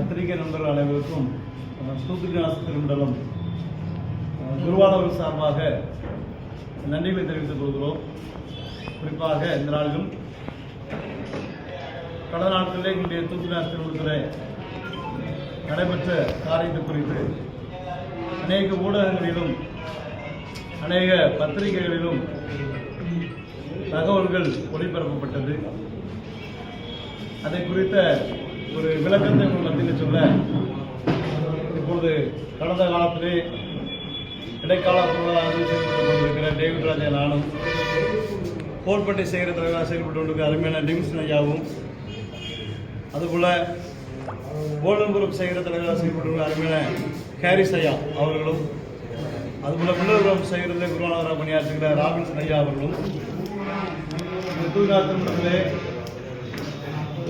பத்திரிகை நண்பர்கள் அனைவருக்கும் அஹ், தூத்துக்குடி திருமண்டலம் குருவானவர்கள் குருவானவர் சார்பாக நன்றிகளை தெரிவித்துக் கொள்கிறோம். குறிப்பாக இந்த நாளிலும் கடந்த நாட்களில் எங்களுடைய தூத்துக்குடி திருமணத்தில் நடைபெற்ற காரியத்தை குறித்து அநேக ஊடகங்களிலும் அநேக பத்திரிகைகளிலும் தகவல்கள் ஒளிபரப்பப்பட்டது. அதை குறித்த ஒரு விளக்கத்தை உங்கள் மத்தியில் சொல்ல இப்பொழுது கடந்த காலத்திலே இடைக்கால பொருளாதார செயல்பட்டு கொண்டிருக்கிற டேவிட் ராஜா நானும் போர்பட்டை சேகர தலைவராக செயல்பட்டு கொண்டிருக்கிற அருமையான டிமிஷன் ஐயாவும் அதுபோல் கோல்டன் குரூப் சேகர தலைவராக செயல்பட்டு அருமையான ஹாரிஸ் ஐயா அவர்களும் அதுபோல பிள்ளைபுரம் சேகரத்தில் குருவானவராக பணியாற்றுகிற ராபின்சன் ஐயா அவர்களும் இந்த தூய்நாத்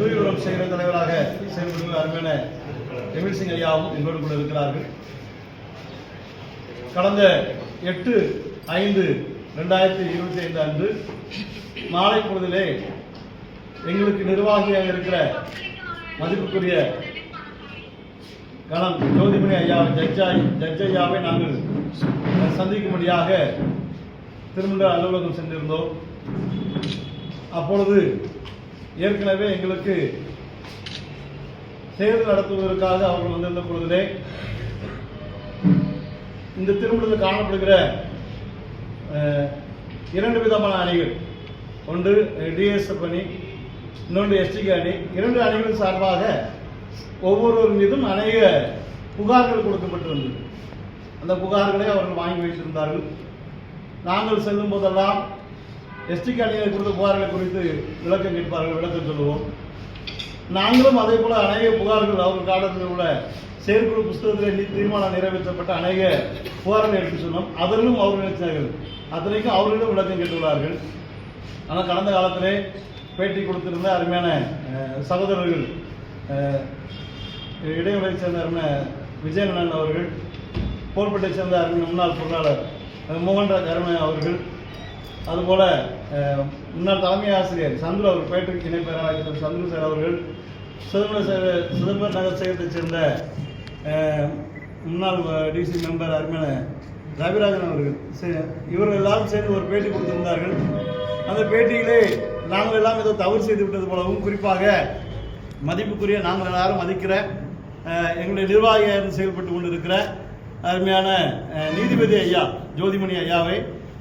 தூய்வுரம் செய்கிற தலைவராக செயல்படுகிற அருமையான எமில் சிங் ஐயாவும் எங்களோடு கூட இருக்கிறார்கள். கடந்த எட்டு ஐந்து ரெண்டாயிரத்தி இருபத்தி ஐந்து அன்று மாலை பொழுதிலே எங்களுக்கு நிர்வாகியாக இருக்கிற மதிப்புக்குரிய கணம் ஜோதிமணி ஐயா ஜட்ஜாய் ஜட்ஜ் ஐயாவை நாங்கள் சந்திக்கும்படியாக திருமண அலுவலகம் சென்றிருந்தோம். அப்பொழுது ஏற்கனவே எங்களுக்கு தேர்தல் நடத்துவதற்காக அவர்கள் வந்திருந்த பொழுதிலே இந்த திருமணத்தில் காணப்படுகிற இரண்டு விதமான அணிகள். ஒன்று டிஎஸ்எஃப் அணி இன்னொன்று எஸ்டிகே அணி. இரண்டு அணிகள் சார்பாக ஒவ்வொருவர் மீதும் அநேக புகார்கள் கொடுக்கப்பட்டிருந்தது. அந்த புகார்களை அவர்கள் வாங்கி வைத்திருந்தார்கள். நாங்கள் செல்லும் போதெல்லாம் எஸ்டி அணியினர் கொடுத்த புகார்களை குறித்து விளக்கம் கேட்பார்கள் விளக்கம் சொல்லுவோம். நாங்களும் அதே போல அநேக புகார்கள் அவர் காலத்தில் உள்ள செயற்குழு புஸ்தகத்தில் நீ- தீர்மானம் நிறைவேற்றப்பட்ட அநேக புகார்கள் எடுத்து சொன்னோம். அதிலும் அவர்கள் நினைச்சார்கள் அத்தனைக்கும் அவர்களிடம் விளக்கம் கேட்டுள்ளார்கள். ஆனால் கடந்த காலத்திலே பேட்டி கொடுத்திருந்த அருமையான சகோதரர்கள் இடைவெளியை சேர்ந்த அருமையான விஜயநந்தன் அவர்கள் போர்பட்டை சேர்ந்த அருமை முன்னாள் பொருளாளர் மோகன்ராஜ் அருமை அவர்கள் அதுபோல முன்னாள் தலைமை ஆசிரியர் சந்துரு அவர் பேட்டரி இணை பேராசிரியர் சந்துரு சார் அவர்கள் சுதந்திர சேர- சுதந்திர நகர் சேகரத்தைச் சேர்ந்த முன்னாள் டிசி மெம்பர் அருமையான ரவிராஜன் அவர்கள் சே- இவர்கள் எல்லாரும் சேர்ந்து ஒரு பேட்டி கொடுத்திருந்தார்கள். அந்த பேட்டியிலே நாங்கள் எல்லாம் ஏதோ தவறு செய்து விட்டது போலவும் குறிப்பாக மதிப்புக்குரிய நாங்கள் எல்லாரும் மதிக்கிற எங்களுடைய நிர்வாகியாக இருந்து செயல்பட்டு கொண்டிருக்கிற அருமையான நீதிபதி ஐயா ஜோதிமணி ஐயாவை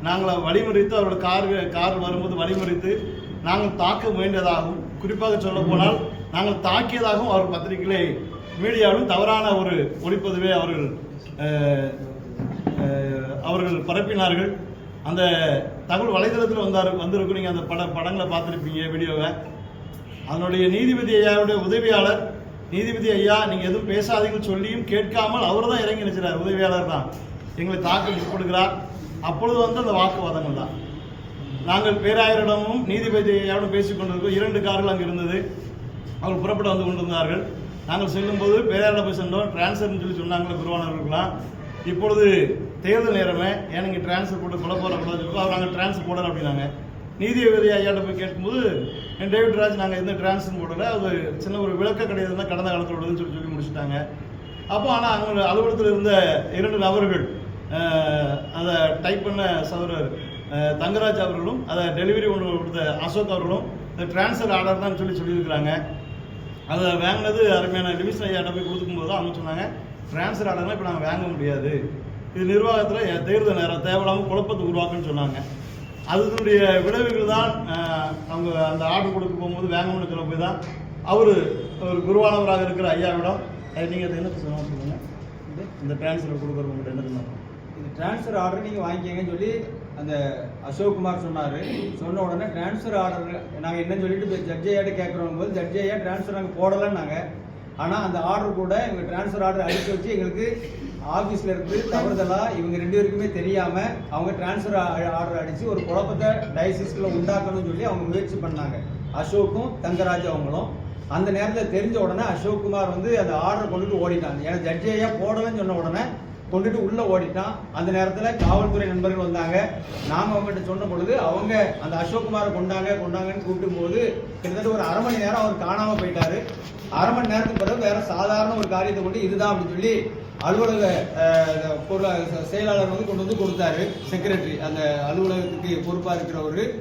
நாங்கள் வழிமுறைத்து அவரோட கார் கார் வரும்போது வழிமுறைத்து நாங்கள் தாக்க முயன்றதாகவும் குறிப்பாக சொல்ல போனால் நாங்கள் தாக்கியதாகவும் அவர் பத்திரிகையிலே மீடியாவிலும் தவறான ஒரு ஒளிப்பதிவை அவர்கள் அவர்கள் பரப்பினார்கள். அந்த தகவல் வலைதளத்தில் வந்தார் வந்திருக்கும். நீங்கள் அந்த பட படங்களை பார்த்துருப்பீங்க வீடியோவை. அதனுடைய நீதிபதி ஐயாவுடைய உதவியாளர் நீதிபதி ஐயா நீங்கள் எதுவும் பேசாதீங்கன்னு சொல்லியும் கேட்காமல் அவர் தான் இறங்கி நினைச்சார். உதவியாளர் தான் எங்களை தாக்க முற்படுகிறார் அப்பொழுது வந்து அந்த வாக்குவாதங்கள் தான். நாங்கள் பேராயரிடமும் நீதிபதி ஐயாவுடன் கொண்டிருக்கோம் இரண்டு கார்கள் அங்கே இருந்தது. அவர் புறப்பட வந்து கொண்டிருந்தார்கள். நாங்கள் செல்லும்போது பேராயரிடம் போய் சென்றோம். டிரான்ஸ்ஃபர்னு சொல்லி சொன்னாங்களே குருவானவர்களுக்கெல்லாம் இப்பொழுது தேர்தல் நேரமே. ஏன் நீங்கள் டிரான்ஸ்ஃபர் போட்டு கொலை போடக்கூடாது சொல்லி அவர் நாங்கள் டிரான்ஸ்ஃபர் போடல அப்படின்னாங்க. நீதிபதி ஐயாட்ட போய் கேட்கும்போது என் டேவிட் ராஜ் நாங்கள் எந்த டிரான்ஸ்ஃபர் போடல. அது சின்ன ஒரு விளக்க கிடையாது. தான் கடந்த காலத்தில் உள்ளதுன்னு சொல்லி சொல்லி முடிச்சுட்டாங்க. அப்போ ஆனால் அவங்க அலுவலகத்தில் இருந்த இரண்டு நபர்கள் அதை டைப் பண்ண சகோதரர் தங்கராஜ் அவர்களும் அதை டெலிவரி ஒன்று கொடுத்த அசோக் அவர்களும் இந்த டிரான்ஸ்ஃபர் ஆர்டர் தான் சொல்லி சொல்லியிருக்கிறாங்க. அதை வாங்கினது அருமையான டிவிஷன் ஐயாட்ட போய் கொடுக்கும்போது தான் அவங்க சொன்னாங்க டிரான்ஸ்ஃபர் ஆர்டர்லாம் இப்போ நாங்கள் வாங்க முடியாது. இது நிர்வாகத்தில் தேர்தல் நேரம் தேவையில்லாமல் குழப்பத்தை உருவாக்குன்னு சொன்னாங்க. அதனுடைய விளைவுகள் தான் அவங்க அந்த ஆர்டர் கொடுக்க போகும்போது வாங்கணும்னு சொல்ல போய் தான் அவர் ஒரு குருவானவராக இருக்கிற ஐயாவிடம் நீங்கள் அதை என்ன சொல்லுங்கள் இந்த டிரான்ஸ்ஃபர் கொடுக்குறவங்க என்ன சொன்னாங்க? இது ட்ரான்ஸ்ஃபர் ஆர்டர் நீங்கள் வாங்கிக்கங்கன்னு சொல்லி அந்த அசோக் குமார் சொன்னார். சொன்ன உடனே ட்ரான்ஸ்ஃபர் ஆர்டர் நாங்கள் என்னன்னு சொல்லிட்டு ஜட்ஜ் ஐயாட்ட கேட்குறோம் போது ஜட்ஜ் ஐயா ட்ரான்ஸ்ஃபர் நாங்கள் போடலைன்னாங்க ஆனால் அந்த ஆர்டர் கூட இவங்க ட்ரான்ஸ்ஃபர் ஆர்டர் அடிச்சு வச்சு எங்களுக்கு ஆஃபீஸில் இருந்து தவறுதலாக இவங்க ரெண்டு பேருக்குமே தெரியாமல் அவங்க ட்ரான்ஸ்ஃபர் ஆர்டர் அடித்து ஒரு குழப்பத்தை டயசிஸ்கில் உண்டாக்கணும்னு சொல்லி அவங்க முயற்சி பண்ணாங்க. அசோக்கும் தங்கராஜ் அவங்களும். அந்த நேரத்தில் தெரிஞ்ச உடனே அசோக் குமார் வந்து அந்த ஆர்டர் கொண்டுட்டு ஓடிட்டாங்க. ஏன்னா ஜட்ஜையாக போடலைன்னு சொன்ன உடனே கொண்டுட்டு உள்ள ஓடிட்டான் அந்த நேரத்துல காவல்துறை நண்பர்கள் வந்தாங்க. நாம் அவங்ககிட்ட சொன்ன பொழுது அவங்க அந்த அசோக்குமாரை கொண்டாங்க கொண்டாங்கன்னு கூப்பிடும் போது கிட்டத்தட்ட ஒரு அரை மணி நேரம் அவர் காணாம போயிட்டாரு. அரை மணி நேரத்துக்கு பிறகு வேற சாதாரண ஒரு காரியத்தை கொண்டு இதுதான் அப்படின்னு சொல்லி அலுவலக பொருளாதார பொருளா- செயலாளர் வந்து கொண்டு வந்து கொடுத்தாரு. செக்ரட்டரி அந்த அலுவலகத்துக்கு பொறுப்பா இருக்கிறவர்.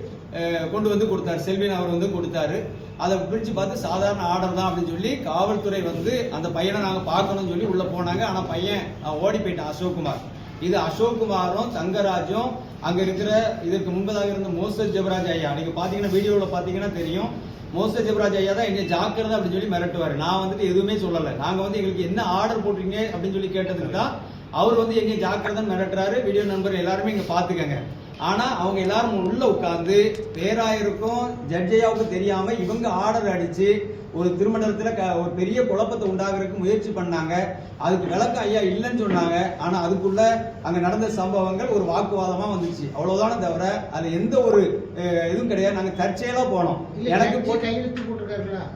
கொண்டு வந்து கொடுத்தாரு. செல்வின் அவர் வந்து கொடுத்தாரு. அதை பிரித்து பார்த்து சாதாரண ஆர்டர் தான் அப்படின்னு சொல்லி காவல்துறை வந்து அந்த பையனை நாங்கள் பார்க்கணும்னு சொல்லி உள்ளே போனாங்க. ஆனால் பையன் ஓடி போயிட்டான் அசோக்குமார். இது அசோக்குமாரும் தங்கராஜும் அங்கே இருக்கிற இதற்கு முன்பதாக இருந்த மோசர் ஜெபராஜ் ஐயா. நீங்கள் பார்த்தீங்கன்னா வீடியோவில் பார்த்தீங்கன்னா தெரியும். மோசர் ஜெபராஜ் ஐயா தான் என்ன ஜாக்கிரதை அப்படின்னு சொல்லி மிரட்டுவாரு. நான் வந்துட்டு எதுவுமே சொல்லலை. நாங்கள் வந்து எங்களுக்கு என்ன ஆர்டர் போட்டிருக்கீங்க அப்படின்னு சொல்லி கேட்டதுக்கு தான் அவர் வந்து எங்கேயும் ஜாக்கிரதை மிரட்டுறாரு. வீடியோ நம்பர் எல்லாருமே இங்கே பார்த்துக்கங்க. ஆனா அவங்க எல்லாரும் உள்ள உட்கார்ந்து பேராயருக்கும் ஜட்ஜையாவுக்கும் தெரியாம இவங்க ஆர்டர் அடிச்சு ஒரு திருமணத்துல க- ஒரு பெரிய குழப்பத்தை உண்டாகிறதுக்கு முயற்சி பண்ணாங்க. அதுக்கு விளக்கம் ஐயா இல்லைன்னு சொன்னாங்க. ஆனா அதுக்குள்ள அங்க நடந்த சம்பவங்கள் ஒரு வாக்குவாதமா வந்துச்சு. அவ்வளவுதானே தவிர அது எந்த ஒரு இதுவும் கிடையாது. நாங்க தற்செயலா போனோம். எனக்கு கையெழுத்து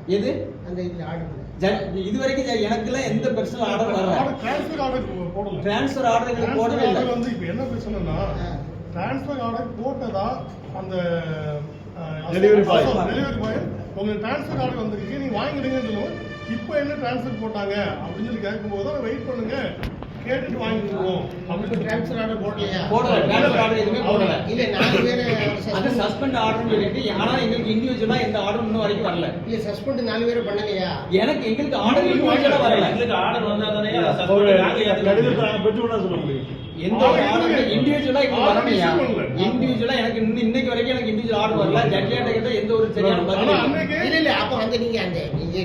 எது? அந்த இதுல ஆர்டர் இது வரைக்கும் எனக்குலாம் எந்த பர்சனல் ஆர்டர் வரல. டிரான்ஸ்ஃபர் ஆர்டர் போடல. டிரான்ஸ்ஃபர் ஆர்டர் போடவே இல்லை. ஆர்டர் வந்து இப்போ என்ன பிரச்சனைனா டிரான்ஸ்ஃபர் ஆர்டர் போட்டதா அந்த Delivery boy. டெலிவரி பாய் உங்களுக்கு டிரான்ஸ்ஃபர் ஆர்டர் வந்திருக்கு. நீங்க வாங்கிடுங்கன்னு சொல்லுவோம் இப்போ என்ன டிரான்ஸ்ஃபர் போட்டாங்க? அப்படின்னு சொல்லி கேட்கும்போது தான் வெயிட் பண்ணுங்க. கேட்டுட்டு வாங்கிடுவோம் அவருக்கு டிரான்ஸ்ஃபர் ஆர்டர் போடலையா போடல டிரான்ஸ்ஃபர் ஆர்டர் எதுவுமே போடல. இல்ல நாலு பேரை அது சஸ்பெண்ட் ஆர்டர் சொல்லிட்டு ஆனா எங்களுக்கு இண்டிவிஜுவலா எந்த ஆர்டர் இன்னும் வரைக்கும் வரல. இல்ல சஸ்பெண்ட் நாலு பேரை பண்ணலையா? எனக்கு எங்களுக்கு ஆர்டர் இண்டிவிஜுவலா வரல. எங்களுக்கு ஆர்டர் வந்தா தானே ஒரு நாங்க கடிதத்தை சொல்ல முடியும் எந்த ஒரு ஆர்டர் இண்டிவிஜுவலா வரலையா. இண்டிவிஜுவலா எனக்கு இன்னும் இன்னைக்கு வரைக்கும் எனக்கு இண்டிவிஜுவல் ஆர்டர் வரல. ஜட்ஜியாட்ட கேட்ட எந்த ஒரு சரியான பதில் இல்லை. இல்ல அப்ப நீங்க அந்த நீங்க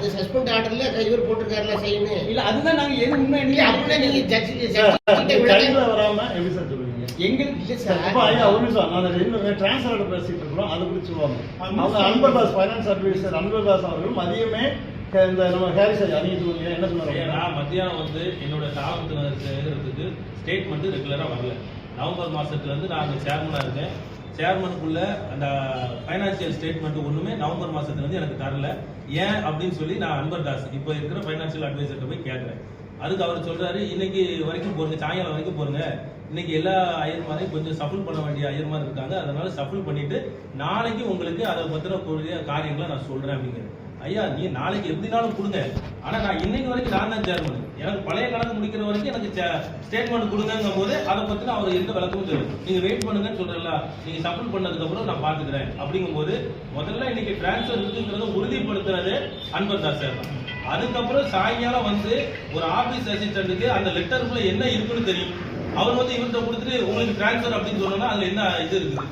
ஆ. அந்த சஸ்பெண்ட் ஆர்டர்ல இவர் போட்டிருக்காருல செய்யணும்? இல்ல அதுதான் நாங்க எது உண்மை இல்ல அப்படின்னா நீங்க ஜட்ஜி கையில விளக்கம் வராம எப்படி சார் சொல்லுவீங்க? எங்களுக்கு இல்ல சார் அப்பா ஐயா ஒரு நிமிஷம். நான் என்ன டிரான்ஸ்ஃபர் பேசிட்டு இருக்கிறோம். அதை குறித்து சொல்லுவாங்க. அது அவங்க அன்பர் தாஸ் ஃபைனான்ஸ் அட்வைசர் அன்பர் தாஸ் அவர்கள் மதியமே இந்த நம்ம ஹாரிஸ் ஐயா நீங்க சொல்லுங்க என்ன சொன்னாங்க நான் மத்தியானம் வந்து என்னோட தாளத்தினர் எழுதுறதுக்கு ஸ்டேட்மெண்ட் ரெகுலரா வரல. நவம்பர் மாசத்துல இருந்து நான் அங்க சேர்மனா இருக்கேன் சேர்மனுக்குள்ள அந்த ஃபைனான்சியல் ஸ்டேட்மெண்ட் ஒண்ணுமே நவம்பர் மாசத்துல இருந்து எனக்கு தரல. ஏன் அப்படின்னு சொல்லி நான் அன்பர் தாஸ் இப்போ இருக்கிற ஃபைனான்சியல் அட்வைசர்கிட்ட போய் கேட்கறேன் அதுக்கு அவர் சொல்றாரு இன்னைக்கு வரைக்கும் போருங்க சாயங்காலம் வரைக்கும் போருங்க இன்னைக்கு எல்லா ஐயர்மாரையும் கொஞ்சம் சஃபுல் பண்ண வேண்டிய அயர்மார் இருக்காங்க. அதனால சஃபுல் பண்ணிட்டு நாளைக்கு உங்களுக்கு அதை பத்தின காரியங்களை நான் சொல்றேன் அப்படிங்கிறேன் ஐயா நீ நாளைக்கு எப்படினாலும் கொடுங்க. ஆனா நான் இன்னைக்கு வரைக்கும் நான் தான் சேர்மன் எனக்கு பழைய கணக்கு முடிக்கிற வரைக்கும் எனக்கு ஸ்டேட்மெண்ட் கொடுங்கங்கும் போது அதை பத்தின அவர் எந்த விளக்கமும் தெரியும் நீங்க வெயிட் பண்ணுங்கன்னு சொல்றல நீங்க சப்மிட் பண்ணதுக்கு அப்புறம் நான் பாத்துக்கிறேன் அப்படிங்கும்போது முதல்ல இன்னைக்கு டிரான்ஸ்ஃபர் இருக்குங்கிறத உறுதிப்படுத்துறது அன்பர் தாஸ் சார் தான். அதுக்கப்புறம் சாயங்காலம் வந்து ஒரு ஆபீஸ் அசிஸ்டன்ட்டுக்கு அந்த லெட்டருக்குள்ள என்ன இருக்குன்னு தெரியும். அவர் வந்து இவர்கிட்ட கொடுத்துட்டு உங்களுக்கு டிரான்ஸ்ஃபர் அப்படின்னு சொன்னா அதுல என்ன இது இருக்குது?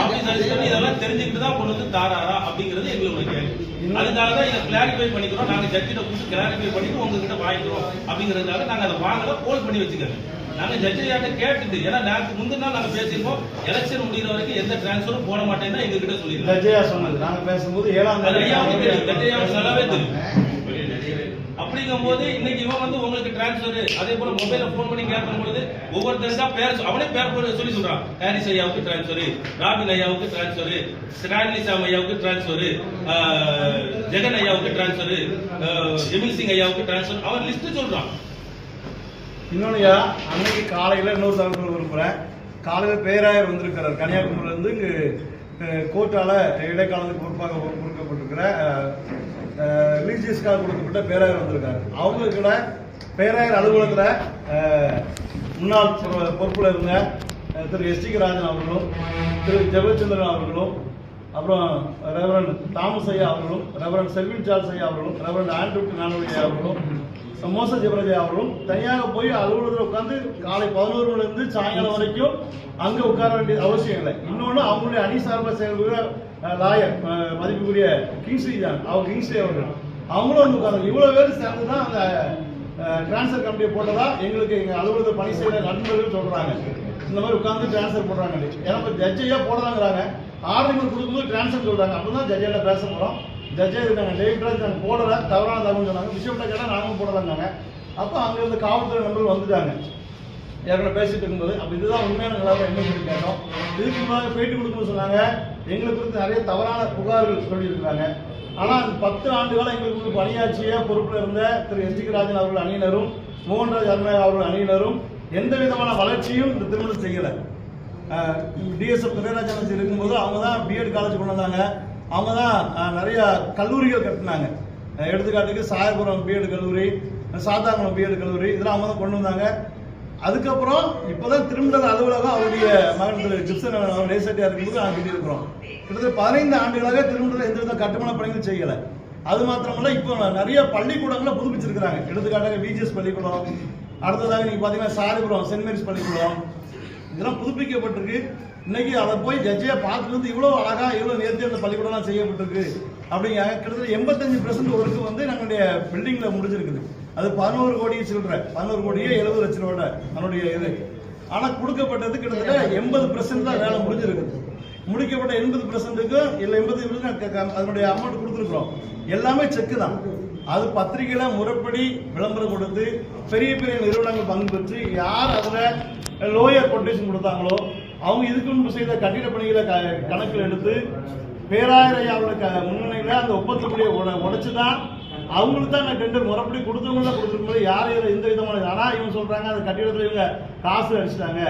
ஆபீஸ் அசிஸ்டன்ட் இதெல்லாம் தெரிஞ்சுக்கிட்டு தான் கொண்டு வந்து தாராரா அப்படிங்கிறது எங்களோட கேள்வி. அதுக்காக தான் இதை கிளாரிஃபை பண்ணிக்கிறோம். நாங்க ஜட்ஜிட்ட கொடுத்து கிளாரிஃபை பண்ணிட்டு உங்ககிட்ட வாங்கிக்கிறோம். அப்படிங்கிறதுக்காக நாங்க அதை வாங்கல ஹோல்ட் பண்ணி வச்சுக்கிறோம் நாங்க ஜட்ஜியாட்ட கேட்டுட்டு ஏன்னா நேற்று முந்தின நாள் நாங்க பேசியிருக்கோம் எலெக்ஷன் முடிகிற வரைக்கும் எந்த டிரான்ஸ்ஃபரும் போட மாட்டேன்னு எங்க கிட்ட சொல்லியிருக்காங்க. ஜட்ஜையா சொன்னது. நாங்க பேசும்போது ஏழாம் தெரியும் ஜட்ஜையாவுக்கு நல்லாவே தெரியும். அப்படிங்கும்போது இன்னைக்கு இவன் வந்து உங்களுக்கு டிரான்ஸ்ஃபர் அதே போல மொபைல போன் பண்ணி கேட்கும் பொழுது ஒவ்வொருத்தருக்கா பேர் அவனே பேர் போய் சொல்லி சொல்றான். ஹாரிஸ் ஐயாவுக்கு டிரான்ஸ்ஃபர் ராபின் ஐயாவுக்கு டிரான்ஸ்ஃபர் ஸ்டான்லி சாம் ஐயாவுக்கு டிரான்ஸ்ஃபர் ஜெகன் ஐயாவுக்கு டிரான்ஸ்ஃபர் எமில் சிங் ஐயாவுக்கு டிரான்ஸ்ஃபர் அவன் லிஸ்ட் சொல்றான். இன்னொன்னுயா அன்னைக்கு காலையில இன்னொரு தகவல் விரும்புறேன். காலையில பேராயர் வந்திருக்கிறார். கன்னியாகுமரியிலிருந்து இங்கு கோர்ட்டால இடைக்காலத்துக்கு பொறுப்பாக கொடுக்கப்பட்டிருக்கிற ரிலீஜியஸ்க்காக கொடுக்கப்பட்ட பேராயர் வந்திருக்காரு. அவங்க கூட பேராயர் அலுவலகத்தில் முன்னாள் பொறுப்பில் இருந்த திரு எஸ் டி ராஜன் அவர்களும் திரு ஜெகச்சந்திரன் அவர்களும் அப்புறம் ரெவரன் தாமஸ் ஐயா அவர்களும் ரெவரன் செல்வின் சார்ஸ் ஐயா அவர்களும் ரெவரன் ஆண்ட்ரூட் நானூறு அவர்களும் மோச ஜெபராஜா அவர்களும் தனியாக போய் அலுவலகத்தில் உட்காந்து காலை பதினோரு மணிலிருந்து சாயங்காலம் வரைக்கும் அங்கே உட்கார வேண்டிய அவசியம் இல்லை. இன்னொன்று அவங்களுடைய அணி சார்பாக செயல்படுகிற லாயர் மதிப்புக்குரிய கிங்ஸ்லி தான். அவர் கிங்ஸ்லி அவர்கள். அவங்களும் வந்து உட்காந்து இவ்வளோ பேர் சேர்ந்து தான் அந்த டிரான்ஸ்ஃபர் கம்பெனியை போட்டதா எங்களுக்கு எங்கள் அலுவலகத்தில் பணி செய்கிற நண்பர்கள் சொல்கிறாங்க இந்த மாதிரி உட்காந்து டிரான்ஸ்ஃபர் போடுறாங்க ஏன்னா இப்போ ஜட்ஜையாக போடுறாங்கிறாங்க ஆர்டர் கொடுக்கும்போது டிரான்ஸ்ஃபர் அப்போ தான் ஜட்ஜையில பேச போகிறோம் ஜட்ஜே இருக்காங்க டேவிட் நாங்கள் போடல தவறான தகவல் சொன்னாங்க. விஷயம்ட்ட கேட்டால் நாங்களும் போடலாங்க அப்போ அங்கேருந்து காவல்துறை நண்பர்கள் வந்துட்டாங்க. ஏற்கனவே பேசிட்டு இருக்கும்போது. அப்போ இதுதான் உண்மையான நிலவரம் என்ன சொல்லி கேட்டோம். இதுக்கு முன்னாடி பேட்டி கொடுக்கணும்னு சொன்னாங்க. எங்களுக்கு வந்து நிறைய தவறான புகார்கள் சொல்லியிருக்கிறாங்க. ஆனால் அந்த பத்து ஆண்டு காலம் எங்களுக்கு பணியாற்றிய பொறுப்பில் இருந்த திரு எஸ் டி ராஜன் அவர்கள் அணியினரும் மோகன்ராஜ் அருணாயர் அவர்கள் அணியினரும் எந்த விதமான வளர்ச்சியும் இந்த திருமணம் செய்யலை. டிஎஸ்எஃப் துரைராஜன் இருக்கும்போது அவங்க தான் பிஎட் காலேஜ் கொண்டு வந்தாங்க. அவங்க தான் நிறைய கல்லூரிகள் கட்டினாங்க. எடுத்துக்காட்டுக்கு சாயபுரம் பிஎட் கல்லூரி சாத்தாங்குளம் பிஎட் கல்லூரி இதெல்லாம் அவங்க தான் கொண்டு வந்தாங்க. அதுக்கப்புறம் இப்போதான் திருமண அலுவலகம் அவருடைய மகன் திரு கிருஷ்ணன் அவர் நேசட்டியா இருக்கும்போது நாங்கள் கட்டியிருக்கிறோம். கிட்டத்தட்ட பதினைந்து ஆண்டுகளாக திருமணத்தில் எந்த வித கட்டுமான பணிகளும் செய்யலை. அது மாத்திரமல்ல இப்போ நிறைய பள்ளிக்கூடங்களை புதுப்பிச்சிருக்கிறாங்க. எடுத்துக்காட்டாக விஜிஎஸ் பள்ளிக்கூடம் அடுத்ததாக நீங்கள் பார்த்தீங்கன்னா சாரிபுரம் சென்ட் மேரிஸ் பள்ளிக்கூடம் இதெல்லாம் புதுப்பிக்கப்பட்டிருக்கு. இன்னைக்கு அதை போய் ஜட்ஜியை பார்த்துட்டு வந்து இவ்வளோ அழகா இவ்வளோ நேர்த்தி அந்த பள்ளிக்கூடம்லாம் செய்யப்பட்டிருக்கு அப்படிங்க கிட்டத்தட்ட எண்பத்தஞ்சு பெர்சன்ட் ஒர்க்கு வந்து நம்மளுடைய பில்டிங்கில் முடிஞ்சிருக்குது. அது பதினோரு கோடியை சில்லற. பதினோரு கோடியே எழுபது லட்ச ரூபாய் அதனுடைய இது. ஆனால் கொடுக்கப்பட்டது கிட்டத்தட்ட எண்பது பெர்சன்ட் தான் வேலை முடிஞ்சிருக்குது. முடிக்கப்பட்ட எண்பது பெர்சன்ட்டுக்கும் இல்லை எண்பது பெர்சன்ட் அதனுடைய அமௌண்ட் கொடுத்துருக்குறோம். எல்லாமே செக்கு தான். அது பத்திரிகையில் முறைப்படி விளம்பரம் கொடுத்து பெரிய பெரிய நிறுவனங்கள் பங்கு பெற்று யார் அதில் லோயர் கொட்டேஷன் கொடுத்தாங்களோ அவங்க இதுக்கு முன்பு செய்த கட்டிட பணிகளை க- கணக்கில் எடுத்து பேராயரையாவோட க முன்னணியில அந்த ஒப்பந்தப்படியை உடைச்சு தான் அவங்களுக்கு தான் நான் டெண்டர் முறைப்படி கொடுத்தவங்கள கொடுத்துருக்கும்போது யார் யார் எந்த விதமான ஆனால் இவங்க சொல்கிறாங்க அந்த கட்டிடத்தில் இவங்க காசு அடிச்சிட்டாங்க.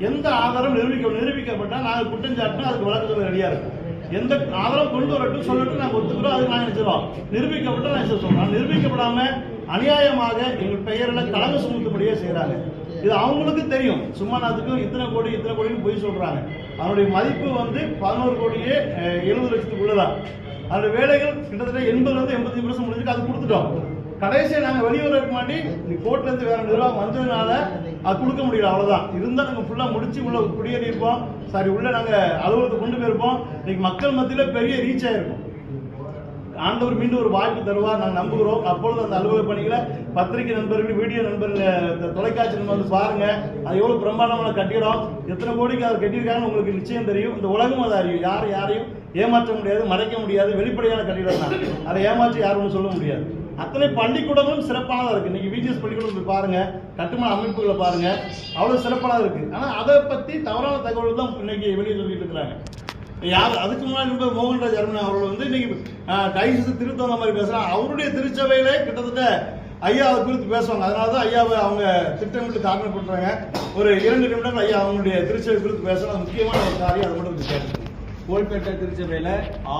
எந்த ஆதாரம் நிரூபிக்க நிரூபிக்கப்பட்டால் நாங்கள் குற்றஞ்சாட்டினா அதுக்கு வழக்கு சொல்ல இருக்கும். எந்த ஆதாரம் கொண்டு வரட்டும் சொல்லட்டும் நாங்கள் ஒத்துக்கிறோம் அதுக்கு நாங்கள் நினைச்சிரோம் நிரூபிக்கப்பட்டால் நான் சொல்கிறோம் நிரூபிக்கப்படாமல் அநியாயமாக எங்கள் பெயரில் கலங்க சுமத்தும்படியே செய்கிறாங்க இது அவங்களுக்கு தெரியும். சும்மா அதுக்கும் இத்தனை கோடி இத்தனை கோடின்னு போய் சொல்றாங்க. அதனுடைய மதிப்பு வந்து பதினோரு கோடியே எழுபது எழுபது லட்சத்துக்குள்ளதான். அந்த வேலைகள் கிட்டத்தட்ட எண்பதுல இருந்து எண்பத்தி பர்சன்ட் முடிஞ்சிருக்கு அது கொடுத்துட்டோம். கடைசியை நாங்கள் வெளியூருக்கு மாட்டி நீ கோர்ட்ல இருந்து வேற நிர்வாகம் வந்ததுனால அது கொடுக்க முடியல அவ்வளோதான் இருந்தால் நாங்கள் ஃபுல்லாக முடிச்சு உள்ள குடியேறி இருப்போம் சாரி உள்ள நாங்கள் அலுவலகத்தை கொண்டு போயிருப்போம். இன்னைக்கு மக்கள் மத்தியில் பெரிய ரீச் ஆயிருக்கும். ஆண்டவர் மீண்டும் ஒரு வாய்ப்பு தருவார் நாங்கள் நம்புகிறோம். அப்பொழுது அந்த அலுவலக பணிகளை பத்திரிகை நண்பர்கள் வீடியோ நண்பர்கள் தொலைக்காட்சி நண்பர்கள் வந்து பாருங்க. அது எவ்வளவு பிரம்மாண்டமான கட்டிடம். எத்தனை கோடிக்கு அதை கட்டியிருக்காங்கன்னு உங்களுக்கு நிச்சயம் தெரியும். இந்த உலகம் அதை அறியும். யார் யாரையும் ஏமாற்ற முடியாது மறைக்க முடியாது. வெளிப்படையான கட்டிடம் தான். அதை ஏமாற்றி யாரும் சொல்ல முடியாது. அத்தனை பள்ளிக்கூடங்களும் சிறப்பானதாக இருக்கு. இன்னைக்கு விஜிஎஸ் பள்ளிக்கூடம் போய் பாருங்க. கட்டுமான அமைப்புகளை பாருங்க. அவ்வளவு சிறப்பானதாக இருக்கு. ஆனா அதை பத்தி தவறான தகவல் தான் இன்னைக்கு வெளியே சொல்லிட்டு இருக்கிறாங்க. யார் அதுக்கு முன்னாடி இருந்த மோகன்ராஜ் அருணா அவர்கள் வந்து இன்னைக்கு டைசஸ் திருத்தம் அந்த மாதிரி பேசுறாங்க. அவருடைய திருச்சபையில கிட்டத்தட்ட ஐயாவை குறித்து பேசுவாங்க. அதனால தான் ஐயாவை அவங்க திட்டமிட்டு காரணம் பண்றாங்க. ஒரு இரண்டு நிமிடங்கள் ஐயா அவங்களுடைய திருச்சபை குறித்து அது முக்கியமான ஒரு காரியம். அதை மட்டும் கேட்டு கோல்பேட்டை திருச்சபையில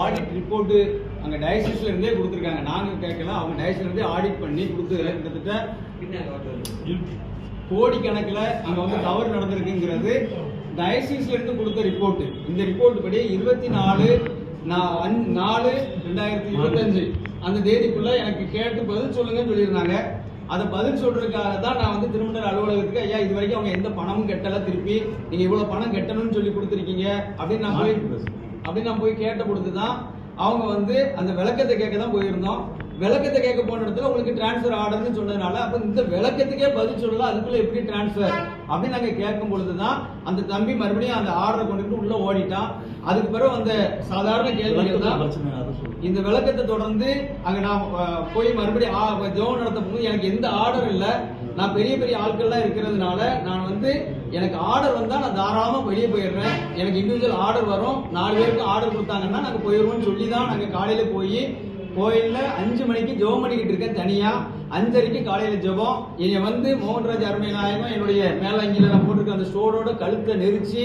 ஆடிட் ரிப்போர்ட் அங்க டயசிஸ்ல இருந்தே கொடுத்துருக்காங்க. நாங்க கேட்கல அவங்க டயசிஸ்ல இருந்தே ஆடிட் பண்ணி கொடுத்து கிட்டத்தட்ட கோடிக்கணக்கில் அங்க வந்து தவறு நடந்திருக்குங்கிறது டயசிஸ்ல இருந்து கொடுத்த ரிப்போர்ட் இந்த ரிப்போர்ட் படி இருபத்தி நாலு நாலு ரெண்டாயிரத்தி இருபத்தஞ்சு. அந்த தேதிக்குள்ள எனக்கு கேட்டு பதில் சொல்லுங்கன்னு சொல்லியிருந்தாங்க. அதை பதில் சொல்றதுக்காக தான் நான் வந்து திருமண அலுவலகத்துக்கு ஐயா இது வரைக்கும் அவங்க எந்த பணமும் கட்டல திருப்பி நீங்க இவ்வளவு பணம் கட்டணும்னு சொல்லி கொடுத்துருக்கீங்க. அப்படின்னு நான் போய் அப்படின்னு நான் போய் கேட்ட தான் அவங்க வந்து அந்த விளக்கத்தை கேட்க தான் போயிருந்தோம். விளக்கத்தை கேட்க போன இடத்துல உங்களுக்கு டிரான்ஸ்ஃபர் ஆர்டர்னு சொன்னதுனால அப்ப இந்த விளக்கத்துக்கே பதில் சொல்லல அதுக்குள்ள எப்படி டிரான்ஸ்ஃபர் அப்படின்னு நாங்க கேட்கும் பொழுது தான் அந்த தம்பி மறுபடியும் அந்த ஆர்டரை கொண்டுட்டு உள்ள ஓடிட்டான். அதுக்கு பிறகு அந்த சாதாரண கேள்விகள் தான் இந்த விளக்கத்தை தொடர்ந்து அங்க நான் போய் மறுபடியும் ஜெபம் நடத்த போது எனக்கு எந்த ஆர்டர் இல்ல. நான் பெரிய பெரிய ஆட்கள்லாம் இருக்கிறதுனால நான் வந்து எனக்கு ஆர்டர் வந்தா நான் தாராளமா வெளியே போயிடுறேன். எனக்கு இண்டிவிஜுவல் ஆர்டர் வரும். நாலு பேருக்கு ஆர்டர் கொடுத்தாங்கன்னா நாங்க போயிடுவோம்னு சொல்லி தான் நாங்க காலையில போய் கோயில்ல அஞ்சு மணிக்கு ஜெபம் பண்ணிக்கிட்டு இருக்கேன் தனியா. அஞ்சரைக்கு காலையில ஜெபம். என்னை வந்து மோகன்ராஜ் அருமை நாயகம் என்னுடைய மேலங்கில நான் போட்டிருக்க அந்த ஸ்டோரோட கழுத்தை நெரிச்சு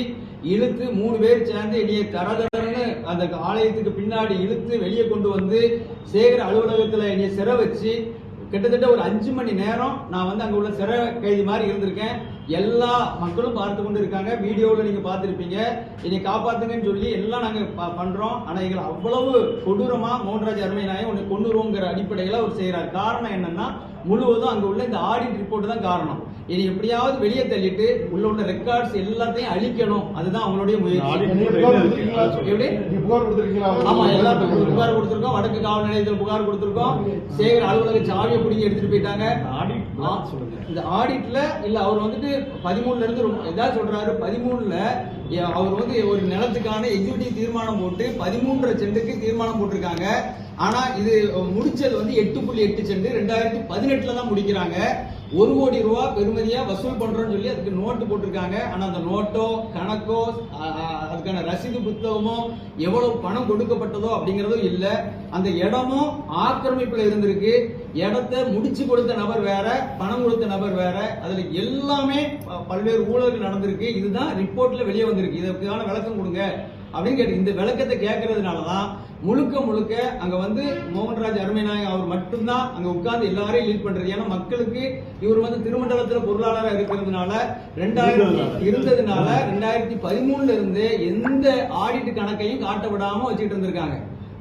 இழுத்து மூணு பேர் சேர்ந்து என்னைய தரதரன்னு அந்த ஆலயத்துக்கு பின்னாடி இழுத்து வெளியே கொண்டு வந்து சேகர அலுவலகத்துல என்னைய சிறை வச்சு கிட்டத்தட்ட ஒரு அஞ்சு மணி நேரம் நான் வந்து அங்க உள்ள சிற கைதி மாதிரி இருந்திருக்கேன். எல்லா மக்களும் பார்த்து கொண்டு இருக்காங்க வீடியோவில் நீங்கள் பார்த்துருப்பீங்க. என்னை காப்பாற்றுங்கன்னு சொல்லி எல்லாம் நாங்கள் ப- பண்ணுறோம் ஆனால் எங்களை அவ்வளவு கொடூரமாக மோகன்ராஜ் அருமை நாயை உன்னை கொண்டுருவோங்கிற அடிப்படையில் அவர் செய்கிறார் காரணம் என்னென்னா முழுவதும் அங்கே உள்ள இந்த ஆடிட் ரிப்போர்ட் தான் காரணம். இனி எப்படியாவது வெளியே தள்ளிட்டு உள்ள உள்ள ரெக்கார்ட்ஸ் எல்லாத்தையும் அழிக்கணும். அதுதான் அவங்களுடைய முயற்சி? எப்படி? ஆமா எல்லாத்துக்கும் புகார் கொடுத்திருக்கோம். வடக்கு காவல் நிலையத்தில் புகார் கொடுத்திருக்கோம். சேகர் அலுவலக சாவியை பிடிங்கி எடுத்துட்டு போயிட்டாங்க. இந்த ஆடிட்ல இல்ல அவர் வந்துட்டு பதிமூணுல இருந்து ரொம்ப ஏதாவது சொல்றாரு பதிமூணுல அவர் வந்து ஒரு நிலத்துக்கான எக்ஸிக்யூட்டிவ் தீர்மானம் போட்டு பதிமூன்றரை சென்ட்டுக்கு தீர்மானம் போட்டிருக்காங்க. ஆனா இது முடிச்சது வந்து எட்டு புள்ளி எட்டு சென்ட். ரெண்டாயிரத்தி பதினெட்டுல தான் முடிக்கிறாங்க. ஒரு கோடி ரூபா பெருமதியா வசூல் பண்றோம்னு சொல்லி அதுக்கு நோட்டு போட்டிருக்காங்க. ஆனா அந்த நோட்டோ கணக்கோ அதுக்கான ரசீது புத்தகமோ எவ்வளவு பணம் கொடுக்கப்பட்டதோ அப்படிங்கறதும் இல்ல. அந்த இடமும் ஆக்கிரமிப்புல இருந்திருக்கு. இடத்தை முடிச்சு கொடுத்த நபர் வேற பணம் கொடுத்த நபர் வேற. அதுல எல்லாமே பல்வேறு ஊழல்கள் நடந்திருக்கு. இதுதான் ரிப்போர்ட்ல வெளியே வந்திருக்கு. இதற்கான விளக்கம் கொடுங்க அப்படின்னு கேட்டு இந்த விளக்கத்தை கேட்கறதுனாலதான் முழுக்க முழுக்க அங்க வந்து மோகன்ராஜ் அருமைநாயகம் அவர் மட்டும்தான் அங்க உட்கார்ந்து எல்லாரையும் லீட் பண்றது. ஏன்னா மக்களுக்கு இவர் வந்து திருமண்டலத்துல பொருளாளராக இருக்கிறதுனால ரெண்டாயிரத்தி இருந்ததுனால. ரெண்டாயிரத்தி பதிமூணுல இருந்து எந்த ஆடிட் கணக்கையும் காட்ட விடாம வச்சுட்டு இருந்திருக்காங்க.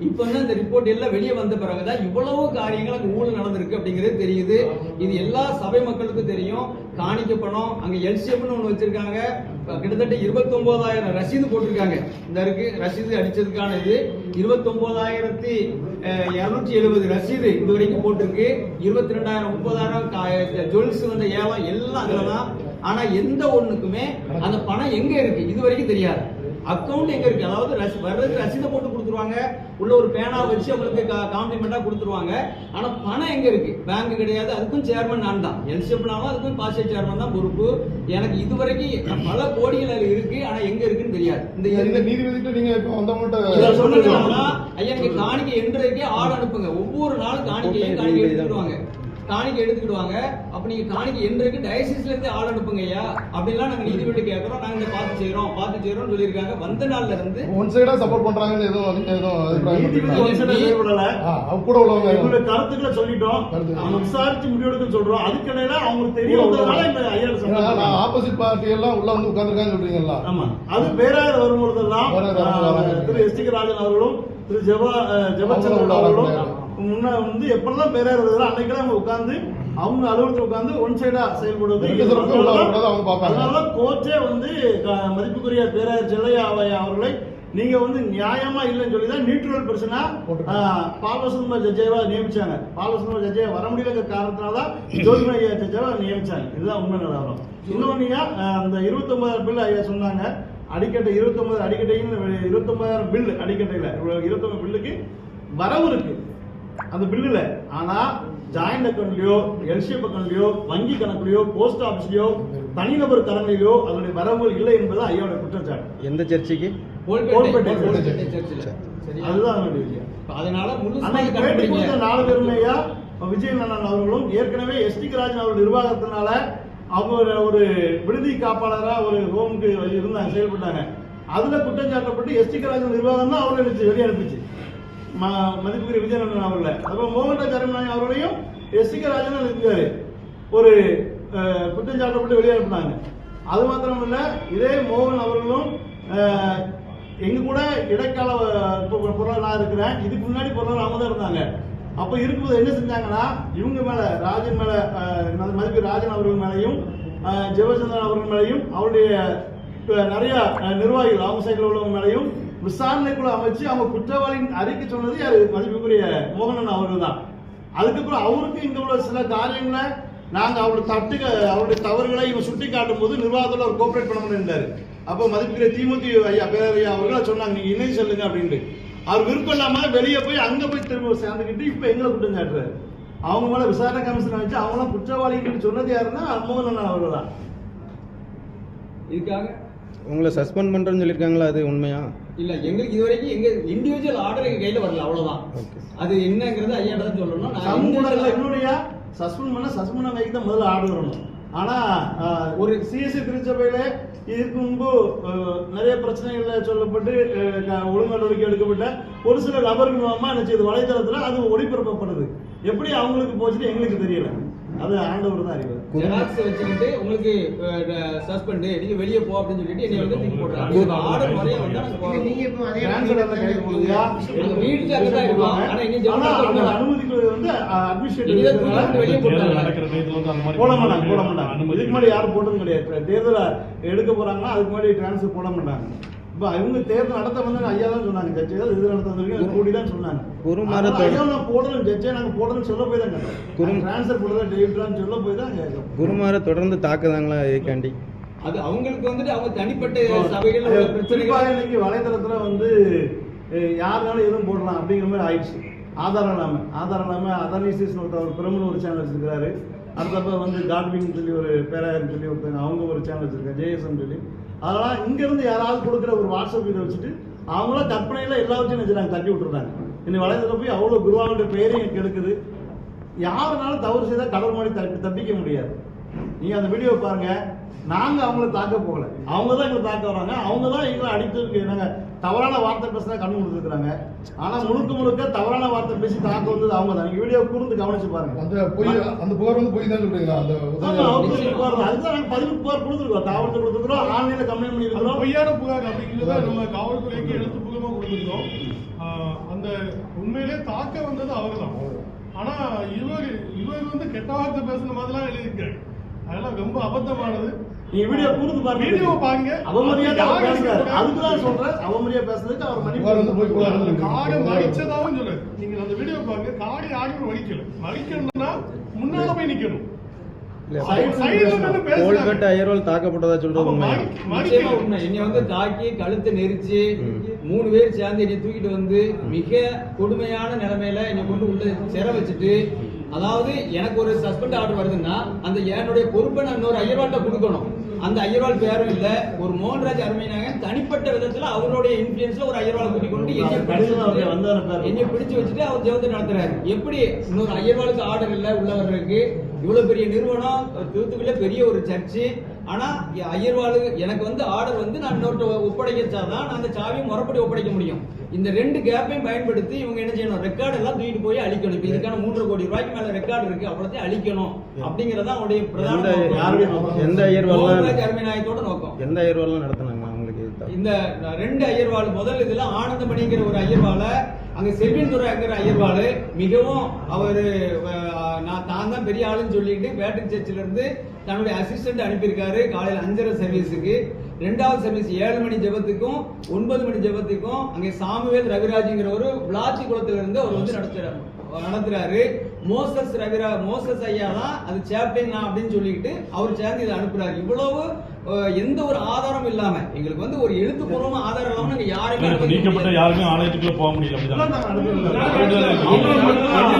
இப்போ தான் இந்த ரிப்போர்ட் எல்லாம் வெளியே வந்த பிறகுதான் இவ்வளவு காரியங்கள் அங்கே ஊழல் நடந்திருக்கு அப்படிங்கிறது தெரியுது. இது எல்லா சபை மக்களுக்கும் தெரியும். காணிக்க பணம் அங்கே எல்சிஎம்னு ஒன்று வச்சிருக்காங்க. கிட்டத்தட்ட இருபத்தொம்போதாயிரம் ரசீது போட்டிருக்காங்க. இந்த இருக்கு ரசீது அடிச்சதுக்கான இது. இருபத்தி இரநூற்றி எழுபது ரசீது இது வரைக்கும் போட்டிருக்கு இருபத்தி ரெண்டாயிரம் முப்பதாயிரம் ஜுவல்ஸ் வந்த ஏலம் எல்லாம் இதில் தான் ஆனால் எந்த ஒன்றுக்குமே அந்த பணம் எங்கே இருக்கு? இது வரைக்கும் தெரியாது. அக்கவுண்ட் எங்க இருக்கு? அதாவது வர்றதுக்கு ரசீதை போட்டு கொடுத்துருவாங்க. உள்ள ஒரு பேனா வச்சு அவங்களுக்கு காம்ப்ளிமெண்டா கொடுத்துருவாங்க. ஆனா பணம் எங்க இருக்கு? பேங்க் கிடையாது. அதுக்கும் சேர்மன் நான் தான். எல்சிஎப்னாலும் அதுக்கும் பாஸ்டர் சேர்மன் தான் பொறுப்பு. எனக்கு இது வரைக்கும் பல கோடிகள் அதுல இருக்கு. ஆனா எங்க இருக்குன்னு தெரியாது. இந்த நீதிபதிக்கிட்ட நீங்க இப்போ வந்த மட்டும் ஐயா நீங்க காணிக்கை என்றதுக்கே ஆள் அனுப்புங்க. ஒவ்வொரு நாளும் காணிக்கையும் காணிக்கை எடுத்துக்கிடுவாங்க காணிக்கை எடுத்துக்கிடுவாங்க. அப்ப நீங்க காணிக்கை என்றதுக்கு டயசிஸ்ல இருந்து ஆள் அனுப்புங்க ஐயா. அப்படிலாம் நாங்க நீதிபதி கேட்கறோம் நாங்க இந்த பார்த்து செய்யறோம் பார்த்து செய்யறோம்னு சொல்லியிருக்காங்க. வந்த நாள்ல இருந்து ஒன் சைடா சப்போர்ட் பண்றாங்கன்னு எதுவும் எதுவும் கூட உள்ளவங்க கருத்துக்களை சொல்லிட்டோம். அவங்க விசாரிச்சு முடிவெடுக்க சொல்றோம். அதுக்கிடையில அவங்களுக்கு தெரிய வந்ததுனால இந்த ஐயா ஏன்னா, நான் ஆப்போசிட் பார்ட்டி எல்லாம் உள்ள வந்து உட்கார்ந்துருக்கான்னு சொல்றீங்களா ஆமா. அது பேராயர் வரும்பொழுதெல்லாம் திரு எஸ் டி ராஜன் அவர்களும் திரு ஜெபா ஜெபச்சந்திரன் அவர்களும் முன்ன வந்து எப்பெல்லாம் பேராயர் வருதோ அன்னைக்கெல்லாம் அவங்க உட்கார்ந்து அவங்க அலுவலகத்தில் உட்கார்ந்து ஒன் சைடா செயல்படுவது. அதனால கோர்ட்டே வந்து மதிப்புக்குரிய பேராயர் செல்லையா அவை- அவர்களை நீங்க வந்து நியாயமா இல்லைன்னு சொல்லி தான் நியூட்ரல் பர்சனா. பாலசுந்தர ஜட்ஜேவா நியமிச்சாங்க. பாலசுந்தர ஜட்ஜே வர முடியலங்கிற காரணத்தினால தான் ஜட்ஜேவா நியமிச்சாங்க. இதுதான் உண்மை நிலவரம். இன்னொன்னுயா அந்த இருபத்தொன்பதாயிரம் பில் ஐயா சொன்னாங்க. அடிக்கட்டை இருபத்தொன்பது அடிக்கட்டையும் இருபத்தொன்பதாயிரம் பில் அடிக்கட்டையில் இருபத்தொன்பது பில்லுக்கு வரவு இருக்கு. அந்த பில்லுல ஆனா ஜாயிண்ட் அக்கௌண்ட்லயோ எல்சிஎஃப் அக்கௌண்ட்லயோ வங்கி கணக்குலயோ போஸ்ட் ஆபீஸ்லயோ தனிநபர் கடனிலயோ அதனுடைய வரவு இல்லை என்பது ஐயாவுடைய குற்றச்சாட்டு. எந்த சர்ச்சுக்கு? அதுதான் அதனுடைய விஷயம் அதனால முழு நாலு பேருமையா அவர்களும் ஏற்கனவே எஸ் டி ராஜன் அவர்கள் நிர்வாகத்தினால அவங்க ஒரு விடுதி காப்பாளரா ஒரு ஹோமுக்கு இருந்தாங்க செயல்பட்டாங்க. அதுல குற்றம் சாட்டப்பட்டு எஸ் டி ராஜன் நிர்வாகம் தான் அவர்களை வச்சு வெளியே அனுப்பிச்சு. மதிப்புக்குரிய விஜயநந்தன் அண்ணன் அவர்களை. அப்புறம் மோகன்ராஜ் அருமநாயகம் அவர்களையும் எஸ் கே ராஜன் இருக்காரு. ஒரு குற்றஞ்சாட்டப்பட்டு வெளியனுப்பினாங்க வெளியே அது மாத்திரம் இல்ல இதே மோகன் அவர்களும் எங்க கூட இடைக்கால பொருளாளர் நான் இருக்கிறேன் இதுக்கு முன்னாடி பொருளாளர் அவங்க தான் இருந்தாங்க. அப்ப இருக்கும்போது என்ன செஞ்சாங்கன்னா இவங்க மேல ராஜன் மேல மதிப்பு ராஜன் அவர்கள் மேலையும் ஜெயசந்திரன் அவர்கள் மேலையும் அவருடைய நிறைய நிர்வாகிகள் அவங்க சைடுல உள்ளவங்க மேலையும் விசாரணைக்குள்ள அமைச்சு அவங்க குற்றவாளியின் அறிக்கை சொன்னது யாரு மதிப்புக்குரிய மோகனன் அவர்கள் தான் அதுக்கப்புறம் அவருக்கு இங்க உள்ள சில காரியங்களை நாங்க அவருடைய தட்டுக அவருடைய தவறுகளை இவன் சுட்டி காட்டும் போது நிர்வாகத்தில் அவர் கோஆபரேட் பண்ண முடியாது அப்போ மதிப்புக்குரிய திமுக ஐயா பேரவையா அவர்கள் சொன்னாங்க நீங்க இணை சொல்லுங்க அப்படின்ட்டு. அவர் விருப்பம் இல்லாம வெளியே போய் அங்க போய் திரும்ப சேர்ந்துக்கிட்டு இப்ப எங்களை குற்றம் சாட்டுறாரு. அவங்க மேல விசாரணை கமிஷன் வச்சு அவங்களாம் குற்றவாளிகள் சொன்னது யாருன்னா மோகன் அவர்கள் தான் இதுக்காக உங்களை சஸ்பெண்ட் பண்றேன்னு சொல்லியிருக்காங்களா? அது உண்மையா? இல்ல எங்களுக்கு இது வரைக்கும் எங்க இண்டிவிஜுவல் ஆர்டர் எங்க கையில வரல அவ்வளவுதான். ஓகே அது என்னங்கிறது ஐயா தான் சொல்லணும். இன்னொரு சஸ்பெண்ட் பண்ண சஸ்பெண்ட் பண்ண தான் முதல்ல ஆர்டர் வரணும். ஆனா ஆஹ், ஒரு சிஎஸ்சி திருச்சபையில இதுக்கு முன்பு நிறைய பிரச்சனைகள் சொல்லப்பட்டு ஒழுங்கு நடவடிக்கை எடுக்கப்பட்ட ஒரு சில நபர்கள் மூலமா என்ன செய்யுது வலைதளத்துல அது ஒளிபரப்பப்படுது எப்படி அவங்களுக்கு போச்சுன்னு எங்களுக்கு தெரியல. அது ஆண்டவர் தான் அறிவார் ஜெராக்ஸ் வச்சுக்கிட்டு உங்களுக்கு சஸ்பெண்ட் நீங்க வெளியே போ அப்படின்னு சொல்லிட்டு என்னை வந்து தூக்கி போடுறாங்க ஆர்டர் முறையா வந்து நாங்க இப்போ அதே டிரான்ஸ்ஃபர் அந்த கைது போடுறியா? அங்கதான் இருக்கோம். ஆனா அவங்க இருக்கோம். அனுமதிக்கிறது வந்து அட்மினிஸ்ட்ரேட்டிவ் வெளியே போட்டாங்க. நடக்கிற டயத்துல வந்து அந்த மாதிரி போட மாட்டாங்க போட மாட்டாங்க அனுமதி இதுக்கு முன்னாடி யாரும் போட்டதும் கிடையாது தேர்தல எடுக்க போறாங்கன்னா அதுக்கு முன்னாடி டிரான்ஸ்ஃபர் போட மாட்டாங்க இப்ப இவங்க தேர்தல் நடத்த வந்து ஐயா தான் சொன்னாங்க. ஜட்ஜ் இது நடத்த வந்திருக்கு கூடி தான் சொன்னாங்க. குருமார அதனால தொட- ஐயா நான் போடணும். ஜட்ஜே நாங்க போடணும்னு சொல்ல போய் தான் குரு- டிரான்ஸ்ஃபர் போடுறதா டெலிவரின்னு சொல்ல போய் தான் குருமாரை தொடர்ந்து தாக்குதாங்களா ஏகாண்டி? அது அவங்களுக்கு வந்துட்டு அவங்க தனிப்பட்ட சபைகள் குறிப்பாக இன்னைக்கு வலைதளத்துல வந்து யாருனாலும் எதுவும் போடலாம் அப்படிங்கிற மாதிரி ஆயிடுச்சு. ஆதாரம் இல்லாம. ஆதாரம் இல்லாம அதர்னிசிஸ் ஒருத்தர் ஒரு பிரமுன ஒரு சேனல் வச்சிருக்காரு அடுத்தப்ப வந்து காட்வின் சொல்லி ஒரு பேராயர்னு சொல்லி ஒருத்தங்க அவங்க ஒரு சேனல் வச்சிருக்காங்க. ஜேஎஸ்எம் சொல்லி. அதனால் இங்கேருந்து யாராவது கொடுக்குற ஒரு வாட்ஸ்அப் இதை வச்சுட்டு அவங்களும் கற்பனையில் எல்லா வச்சும் நினைச்சாங்க தட்டி விட்டுறாங்க இன்னைக்கு வலைதளம் போய் அவ்வளோ குருவானுடைய பேரையும் கெடுக்குது. யாருனாலும் தவறு செய்தால் கடல் மாதிரி தப்பி தப்பிக்க முடியாது. நீங்க அந்த வீடியோ பாருங்க. நாங்க அவங்கள தாக்க போகல. அவங்க தான் எங்களை தாக்க வராங்க. அவங்க தான் எங்களை அடித்து நாங்க தவறான வார்த்தை பேசினா கண்ணு கொடுத்துருக்காங்க ஆனா முழுக்க முழுக்க தவறான வார்த்தை பேசி தாக்க வந்தது அவங்க தான். நீங்க வீடியோ கூர்ந்து கவனிச்சு பாருங்க. அந்த பொய் அந்த புகார் வந்து பொய் தான் சொல்றீங்களா? அந்த புகார். தான். அதுதான் நாங்க பதிவு புகார் கொடுத்துருக்கோம். காவல்துறை கொடுத்துருக்கோம் ஆன்லைன்ல கம்ப்ளைண்ட் அது பண்ணிருக்கிறோம் பொய்யான புகார் அப்படிங்கிறத நம்ம காவல்துறைக்கு எழுத்துப்பூர்வமா கொடுத்துருக்கோம். ஆஹ் அந்த உண்மையிலே தாக்க வந்தது அவர்தான். ஆனா இவர் இவர் வந்து கெட்ட வார்த்தை பேசுன மாதிரிலாம் எழுதியிருக்காரு. அதெல்லாம் ரொம்ப அபத்தமானது. நீங்க வீடியோ கூர்ந்து பாருங்க. வீடியோ பாருங்க. அவமரியாதை பேசுறாரு அதுக்கு தான் சொல்றேன். அவமரியாதை பேசுறதுக்கு அவர் வந்து போய் வந்து காடு மறிச்சதாவும் சொல்லுது நீங்க அந்த வீடியோ பாருங்க. காடு யாருமே மறிக்கல. மறிக்கணும்னா முன்னால போய் நிக்கணும். தாக்கப்பட்டதா சொல்றது என்னை வந்து தாக்கி கழுத்தை நெரிச்சு. மூணு பேர் சேர்ந்து என்னை தூக்கிட்டு வந்து மிக கொடுமையான நிலைமையில என்னை கொண்டு உள்ள சிற வச்சுட்டு அதாவது எனக்கு ஒரு சஸ்பெண்ட் ஆர்டர் வருதுன்னா அந்த என்னுடைய பொறுப்பை நான் இன்னொரு ஐயர்வாள்கிட்ட கொடுக்கணும். அந்த ஐயர்வாள் பேரும் இல்ல ஒரு மோகன்ராஜ் அருமைநாயகன் தனிப்பட்ட விதத்துல அவருடைய இன்ஃபுளுன்ஸ்ல ஒரு ஐயர்வாளை கூட்டிக் கொண்டு. என்னை பிடிச்சு வச்சுட்டு அவர் ஜெபத்தை நடத்துறாரு. எப்படி? இன்னொரு ஐயர்வாளுக்கு ஆர்டர் இல்ல உள்ளவர்களுக்கு இவ்வளவு பெரிய நிறுவனம் தூத்துக்குள்ள பெரிய ஒரு சர்ச்சு ஆனா எ- ஐயர்வாளு எனக்கு வந்து ஆர்டர் வந்து நான் இன்னொருத்த ஒப்படைச்சாதான் நான் அந்த சாவியை முறைப்படி ஒப்படைக்க முடியும் இந்த ரெண்டு கேப்பையும் பயன்படுத்தி இவங்க என்ன செய்யணும் ரெக்கார்டு எல்லாம் தூக்கிட்டு போய் அழிக்கணும் இப்ப இதுக்கான மூன்று கோடி ரூபாய்க்கு மேல ரெக்கார்டு இருக்கு அவ்வளோத்தையும் அழிக்கணும் அப்படிங்கறத அவருடைய பிரதான எந்த நோக்கம். யாருடைய நோக்கம்? எந்த ஐயர்வால்லாம் நடத்துனாங்க அவங்களுக்கு. இந்த ரெண்டு ஐயர்வாள் முதல் இதுல ஆனந்தமணிங்கிற ஒரு ஐயர்வாள அங்க செல்வின்துறைங்கிற ஐயர்வாள் மிகவும் அவர் நான் தான் தான் பெரிய ஆளுன்னு சொல்லிட்டு பேட்டரி சர்ச்சில் இருந்து தன்னுடைய அசிஸ்டன்ட் அனுப்பியிருக்காரு. காலையில் அஞ்சரை சர்வீஸுக்கு ரெண்டாவது சர்வீஸ் ஏழு மணி ஜெபத்துக்கும் ஒன்பது மணி ஜெபத்துக்கும் அங்கே சாமுவேல் ரவிராஜுங்கிற ஒரு விளாச்சி குளத்திலிருந்து அவர் வந்து நடத்துறாரு நடத்துறாரு. மோசஸ் ரவிரா மோசஸ் ஐயா தான் அது சாப்டின் அப்படின்னு சொல்லிட்டு அவர் சேர்ந்து இதை அனுப்புறாரு. இவ்வளவு எந்த ஒரு ஆதாரம் இல்லாம எங்களுக்கு வந்து ஒரு எழுத்துப்பூர்வமா ஆதாரம் இல்லாம நாங்க யாருமே நீக்கப்பட்ட. யாருமே ஆலயத்துக்குள்ள போக முடியல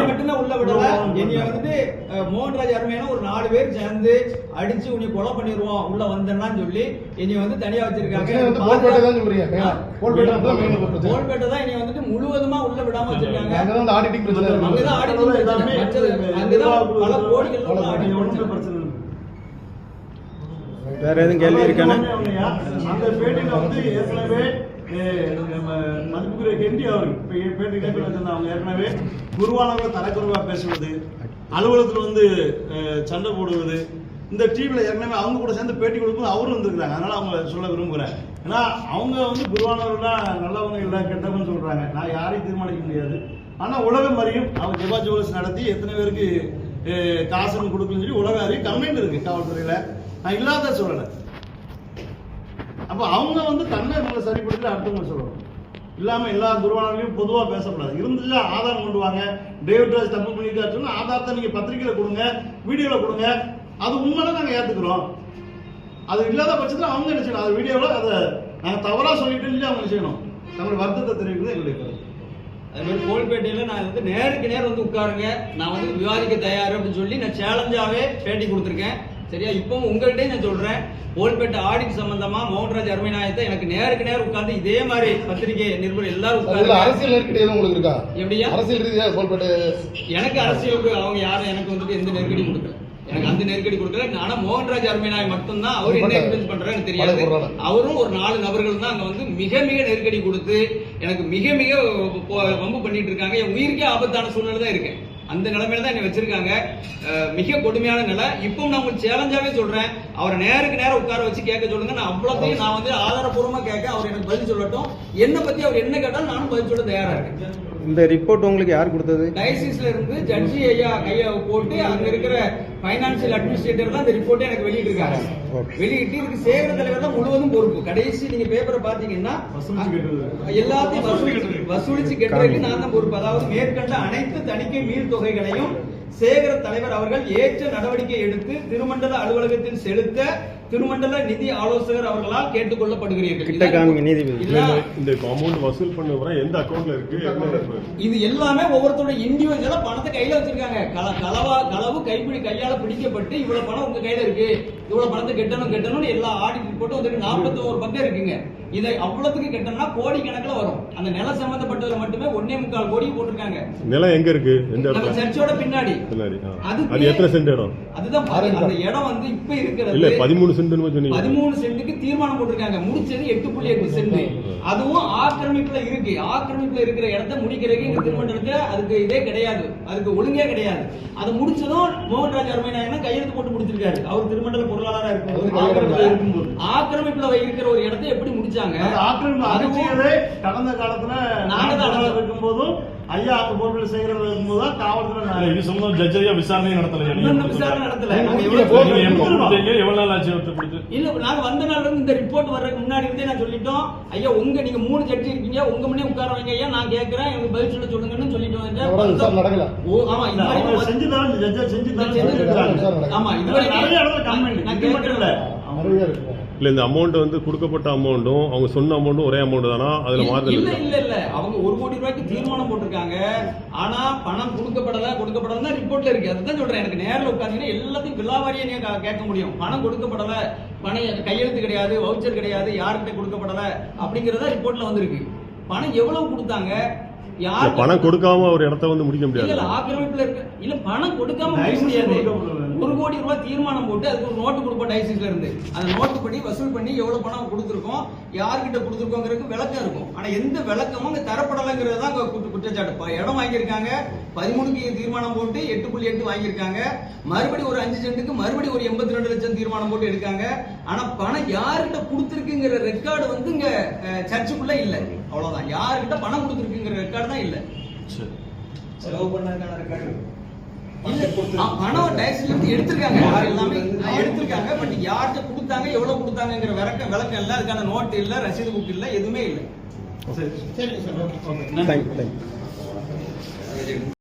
மட்டும்தான் உள்ள விடல. என்னைய வந்துட்டு அஹ், மோகன்ராஜ் அருமையான ஒரு நாலு பேர் சேர்ந்து அடிச்சு உன்னை கொலை பண்ணிடுவோம் உள்ள வந்தேன்னு சொல்லி என்னைய வந்து தனியா வந்து கோல்பேட்டை தான் என்னைய வந்துட்டு முழுவதுமா உள்ள விடாம வச்சிருக்காங்க. அங்க தான் ஆடிட்டிங் பிரச்சனை அங்கதான் ஆடிட்டிங் பிரச்சனை. அங்கதான் பல கோடிகள் பிரச்சனை. வேற எதுவும் கேள்வி இருக்கானே? அந்த பேட்டியில வந்து ஏற்கனவே மதிப்புக்குரிய கெண்டி அவர் பேட்டியில பேர் வச்சிருந்தாங்க அவங்க ஏற்கனவே குருவானவங்களை தரக்குறைவா பேசுவது அலுவலகத்துல வந்து சண்டை போடுவது இந்த டிவில ஏற்கனவே அவங்க கூட சேர்ந்து பேட்டி கொடுக்கும் அவரும் வந்திருக்காங்க அதனால அவங்க சொல்ல விரும்புகிறேன் ஏன்னா அவங்க வந்து குருவானவர்கள்லாம் நல்லவங்க இல்லை கெட்டவங்க சொல்றாங்க. நான் யாரையும் தீர்மானிக்க முடியாது. ஆனா உலகம் அறியும். அவங்க ஜெபா ஜுவல்ஸ் நடத்தி எத்தனை பேருக்கு காசுன்னு கொடுக்கலன்னு சொல்லி உலகம் அறியும். கம்ப்ளைண்ட் இருக்கு காவல்துறையில. நான் இல்லாத சொல்லலை அப்போ அவங்க வந்து தன்னை இவங்களை சரிப்படுத்தி அடுத்தவங்க சொல்லணும். இல்லாமல் எல்லா குருவானங்களையும் பொதுவாக பேசக்கூடாது. இருந்துச்சு ஆதாரம் கொண்டு வாங்க. டேவிட் ராஜ் தப்பு பண்ணிருக்காரு ஆதாரத்தை நீங்கள் பத்திரிகையில் கொடுங்க வீடியோவில் கொடுங்க. அது உண்மையில நாங்கள் ஏற்றுக்கிறோம் அது இல்லாத பட்சத்தில் அவங்க என்ன செய்யணும்? அது வீடியோவில் அதை நாங்கள் தவறாக சொல்லிட்டு சொல்லி அவங்க செய்யணும்? நம்மளுடைய வருத்தத்தை தெரிவிக்கிறது எங்களுடைய கருத்து. அது மாதிரி நான் வந்து நேருக்கு நேர் வந்து உட்காருங்க. நான் வந்து விவாதிக்க தயார் அப்படின்னு சொல்லி நான் சேலஞ்சாகவே பேட்டி கொடுத்துருக்கேன். சரியா? இப்போ உங்கள்கிட்டயும் நான் சொல்றேன். கோல்பேட்டை ஆடிட் சம்பந்தமா மோகன்ராஜ் அருமைநாயத்தை எனக்கு நேருக்கு நேர் உட்கார்ந்து இதே மாதிரி பத்திரிகை நிருபர் எல்லாரும் உட்காருங்க. அரசியல் நெருக்கடி உங்களுக்கு இருக்கா? எப்படியா? அரசியல் ரீதியா கோல்பேட்டை எனக்கு அரசியலுக்கு அவங்க யாரும் எனக்கு வந்துட்டு எந்த நெருக்கடி கொடுக்கல. எனக்கு அந்த நெருக்கடி கொடுக்கல. ஆனா மோகன்ராஜ் அருமைநாய் மட்டும்தான். அவர் என்ன இன்ஃபுளுன்ஸ் பண்றாருன்னு தெரியாது. அவரும் ஒரு நாலு நபர்கள் தான் அங்க வந்து மிக மிக நெருக்கடி கொடுத்து எனக்கு மிக மிக வம்பு பண்ணிட்டு இருக்காங்க. என் உயிருக்கே ஆபத்தான சூழ்நிலை தான் இருக்கேன். அந்த நிலைமையில தான் என்னை வச்சிருக்காங்க. மிக கொடுமையான நிலை. இப்போ நான் உங்களுக்கு சேலஞ்சாவே சொல்றேன். அவரை நேருக்கு நேரம் உட்கார வச்சு கேட்க சொல்லுங்க. நான் அவ்வளோத்தையும் நான் வந்து ஆதாரப்பூர்வமா கேட்க அவர் எனக்கு பதில் சொல்லட்டும். என்னை பத்தி அவர் என்ன கேட்டாலும் நானும் பதில் சொல்ல தயாரா இருக்கேன். இந்த ரிப்போர்ட் உங்களுக்கு யார் கொடுத்தது? டயசிஸ்ல இருந்து ஜட்ஜி ஐயா கைய போட்டு அங்க இருக்கிற பைனான்சியல் அட்மினிஸ்ட்ரேட்டர் தான் இந்த ரிப்போர்ட்டை எனக்கு வெளியிட்டிருக்காங்க Okay. வெளியிட்டு இதுக்கு சேகர தலைவர் தான் முழுவதும் பொறுப்பு. கடைசி நீங்க பேப்பரை பாத்தீங்கன்னா. எல்லாத்தையும் வசூலிச்சு வசூலிச்சு கட்டுறதுக்கு நான் தான் பொறுப்பு. அதாவது மேற்கண்ட அனைத்து தணிக்கை மீள் தொகைகளையும் சேகர தலைவர் அவர்கள் ஏற்ற நடவடிக்கை எடுத்து திருமண்டல அலுவலகத்தில் செலுத்த திருமண்டல நிதி ஆலோசகர் அவர்களால் கேட்டுக்கொள்ளப்படுகிறீர்கள் இந்த அமௌண்ட் வசூல் பண்ண எந்த அக்கௌண்ட்ல இருக்கு? இது எல்லாமே ஒவ்வொருத்தரோட இண்டிவிஜுவலா பணத்தை கையில வச்சிருக்காங்க. கள- களவா களவு கைப்பிடி கையால பிடிக்கப்பட்டு இவ்வளவு பணம் உங்க கையில இருக்கு. இவ்வளவு பணத்தை கட்டணும் கட்டணும்னு எல்லா ஆடிட் ரிப்போர்ட்டும் வந்துருக்கு. நாற்பத்தி ஒரு பக்கம் இருக்குங்க. இதை அவ்வளவுக்கு கட்டணும்னா கோடி கணக்குல வரும். அந்த நில சம்பந்தப்பட்டதுல மட்டுமே ஒன்னே முக்கால் கோடி போட்டிருக்காங்க. நிலம் எங்க இருக்கு? எந்த நம்ம இடத்துல சர்ச்சோட பின்னாடி. அது எத்தனை சென்ட் இடம்? அதுதான் பாருங்க, அந்த இடம் வந்து இப்ப இல்ல இருக்கிறது பதிமூணு சென்ட்னு சொன்னீங்க. பதிமூணு சென்ட்டுக்கு தீர்மானம் போட்டிருக்காங்க. முடிச்சது எட்டு புள்ளி எட்டு சென்ட் அதுவும் ஆக்கிரமிப்புல இருக்கு. ஆக்கிரமிப்புல இருக்கிற இடத்த முடிக்கிறதுக்கு இந்த திருமண்டலத்துல அதுக்கு இதே கிடையாது. அதுக்கு ஒழுங்கே கிடையாது. அதை முடிச்சதும் மோகன்ராஜ் அருமைநாயகன் கையெழுத்து போட்டு முடிச்சிருக்காரு. அவர் திருமண்டல பொருளாளரா இருக்கும் ஆக்கிரமிப்புல இருக்கும்போது. ஆக்கிரமிப்புல இருக்கிற ஒரு இடத்தை எப்படி முடிச்சாங்க? அந்த ஆக்கிரமிப்பு அகற்றியதே கடந்த காலத்துல நாங்க தான் நாங்கள் இருக்கும்போதும் ஐயா அங்க பொருட்கள் செய்யறது இருக்கும்போது தான் காவல்துறை இது சம்பந்தம் ஜட்ஜ் ஐயா விசாரணை நடத்தல விசாரணை நடத்தல. எவ்வளவு நாள் ஆச்சு அவர்கிட்ட கொடுத்து? இல்ல நாங்க வந்த நாள்ல இருந்து இந்த ரிப்போர்ட் வர்றதுக்கு முன்னாடி இருந்தே நான் சொல்லிட்டோம். ஐயா உங்க நீங்க மூணு ஜட்ஜி இருக்கீங்க. உங்க முன்னே உட்கார வைங்க ஐயா. நான் கேக்குறேன். எனக்கு பதில் சொல்ல சொல்லுங்கன்னு சொல்லிட்டு நடக்கல. ஓ ஆமா வரைக்கும் செஞ்சு தரேன் ஜட்ஜா செஞ்சு. தரேன். ஆமா இது நிறைய இடத்துல கம்ப்ளைண்ட் நான் நிறைய இருக்கு. இல்ல இந்த அமௌண்ட் வந்து கொடுக்கப்பட்ட அமௌண்ட்டும் அவங்க சொன்ன அமௌண்ட்டும் ஒரே அமௌண்ட் தானா? அதுல மாறுதல் இல்ல? இல்ல இல்ல. அவங்க ஒரு கோடி ரூபாய்க்கு தீர்மானம் போட்டிருக்காங்க. ஆனா பணம் கொடுக்கப்படல கொடுக்கப்படல ரிப்போர்ட்ல இருக்கு. அதுதான் சொல்றேன். எனக்கு நேர்ல உட்கார்ந்தீங்கன்னா எல்லாத்தையும் விலாவாரியா நீங்க கே- கேட்க முடியும். பணம் கொடுக்கப்படல பணம் கையெழுத்து கிடையாது வவுச்சர் கிடையாது யார்கிட்ட கொடுக்கப்படல அப்படிங்கறத ரிப்போர்ட்ல வந்திருக்கு. பணம் எவ்வளவு கொடுத்தாங்க? பணம் கொடுக்காம ஒரு இடத்த வந்து முடிக்க முடியாது. இல்ல ஆக்கிரமிப்புல இருக்கு. இல்ல பணம் கொடுக்காம License முடியாது. ஒரு கோடி ரூபாய் தீர்மானம் போட்டு அதுக்கு ஒரு நோட்டு கொடுப்போம் டைசிஸ்ல இருந்து. அந்த நோட்டு படி வசூல் பண்ணி எவ்வளவு பணம் கொடுத்துருக்கோம் யார்கிட்ட கொடுத்துருக்கோங்கிறதுக்கு விளக்கம் இருக்கும். ஆனா எந்த விளக்கமும் அங்க தரப்படலைங்கிறது தான் குற்றச்சாட்டு. ப- இடம் வாங்கியிருக்காங்க பதிமூணுக்கு தீர்மானம் போட்டு எட்டு புள்ளி எட்டு வாங்கியிருக்காங்க. மறுபடி ஒரு அஞ்சு சென்ட்டுக்கு மறுபடி ஒரு எண்பத்தி ரெண்டு லட்சம் தீர்மானம் போட்டு எடுக்காங்க. ஆனா பணம் யார்கிட்ட கொடுத்துருக்குங்கிற ரெக்கார்டு வந்து இங்க சர்ச்சுக்குள்ள இல்ல. அவ்வளவுதான். யார்கிட்ட பணம் கொடுத்துருக்குங்கிற ரெக்கார்டு தான் இல்ல. சரி. செலவு பண்ணதுக்கான ரெக்கார்டு பணம் இருந்து எடுத்திருக்காங்க. எல்லாமே எடுத்திருக்காங்க. பட் யார்கிட்ட கொடுத்தாங்க எவ்வளவு கொடுத்தாங்கங்கிற விளக்கம் விளக்கம் இல்ல. அதுக்கான நோட் இல்ல ரசீது புக் இல்ல எதுவுமே இல்ல. சரி சார். Okay thank you thank you